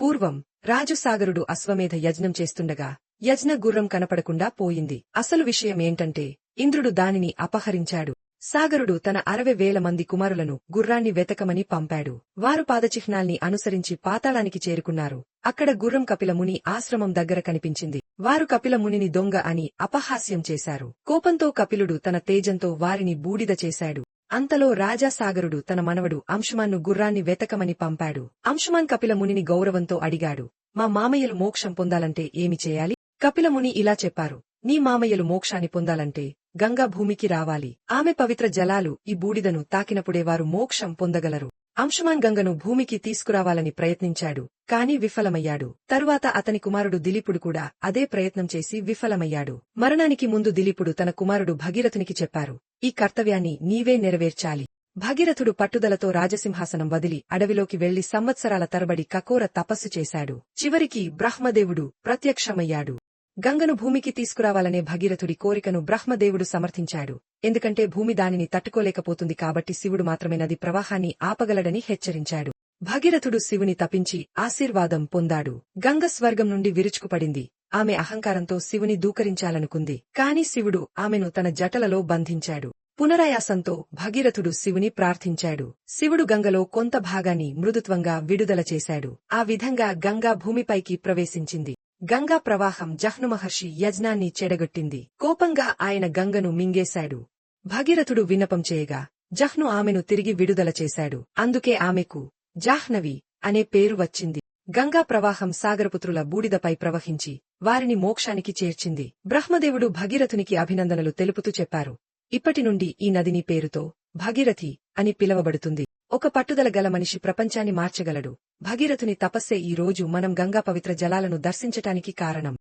పూర్వం రాజుసాగరుడు అశ్వమేధ యజ్ఞం చేస్తుండగా యజ్ఞ గుర్రం కనపడకుండా పోయింది. అసలు విషయమేంటంటే ఇంద్రుడు దానిని అపహరించాడు. సాగరుడు తన అరవై వేల మంది కుమారులను గుర్రాన్ని వెతకమని పంపాడు. వారు పాదచిహ్నాల్ని అనుసరించి పాతాళానికి చేరుకున్నారు. అక్కడ గుర్రం కపిలముని ఆశ్రమం దగ్గర కనిపించింది. వారు కపిలమునిని దొంగ అని అపహాస్యం చేశారు. కోపంతో కపిలుడు తన తేజంతో వారిని బూడిద చేశాడు. అంతలో రాజాసాగరుడు తన మనవడు అంశుమాన్ను గుర్రాన్ని వెతకమని పంపాడు. అంశుమాన్ కపిలమునిని గౌరవంతో అడిగాడు మా మామయ్యలు మోక్షం పొందాలంటే ఏమి చేయాలి కపిలముని ఇలా చెప్పారు నీ మామయ్యలు మోక్షాన్ని పొందాలంటే గంగా భూమికి రావాలి. ఆమె పవిత్ర జలాలు ఈ బూడిదను తాకినప్పుడే వారు మోక్షం పొందగలరు. అంశమాన్ గంగను భూమికి తీసుకురావాలని ప్రయత్నించాడు కాని విఫలమయ్యాడు. తరువాత అతని కుమారుడు దిలీపుడు కూడా అదే ప్రయత్నం చేసి విఫలమయ్యాడు. మరణానికి ముందు దిలీపుడు తన కుమారుడు భగీరథునికి చెప్పారు ఈ కర్తవ్యాన్ని నీవే నెరవేర్చాలి. భగీరథుడు పట్టుదలతో రాజసింహాసనం వదిలి అడవిలోకి వెళ్ళి సంవత్సరాల తరబడి కకోర తపస్సు చేశాడు. చివరికి బ్రహ్మదేవుడు ప్రత్యక్షమయ్యాడు. గంగను భూమికి తీసుకురావాలనే భగీరథుడి కోరికను బ్రహ్మదేవుడు సమర్థించాడు. ఎందుకంటే భూమి దానిని తట్టుకోలేకపోతుంది కాబట్టి శివుడు మాత్రమే నది ప్రవాహాన్ని ఆపగలడని హెచ్చరించాడు. భగీరథుడు శివుని తపించి ఆశీర్వాదం పొందాడు. గంగ స్వర్గం నుండి విరుచుకుపడింది. ఆమె అహంకారంతో శివుని దూకరించాలనుకుంది. కాని శివుడు ఆమెను తన జటలలో బంధించాడు. పునరాయాసంతో భగీరథుడు శివుని ప్రార్థించాడు. శివుడు గంగలో కొంత భాగాన్ని మృదుత్వంగా విడుదల చేశాడు. ఆ విధంగా గంగా భూమిపైకి ప్రవేశించింది. గంగా ప్రవాహం జహ్ను మహర్షి యజ్ఞాన్ని చెడగొట్టింది. కోపంగా ఆయన గంగను మింగేశాడు. భగీరథుడు విన్నపం చేయగా జహ్ను ఆమెను తిరిగి విడుదల చేశాడు. అందుకే ఆమెకు జాహ్నవి అనే పేరు వచ్చింది. గంగా ప్రవాహం సాగరపుత్రుల బూడిదపై ప్రవహించి వారిని మోక్షానికి చేర్చింది. బ్రహ్మదేవుడు భగీరథునికి అభినందనలు తెలుపుతూ చెప్పారు. ఇప్పటి నుండి ఈ నదిని పేరుతో భగీరథి అని పిలవబడుతుంది. ఒక పట్టుదల గల మనిషి ప్రపంచాన్ని మార్చగలడు. భగీరథుని తపస్సే ఈ రోజు మనం గంగా పవిత్ర జలాలను దర్శించటానికి కారణం.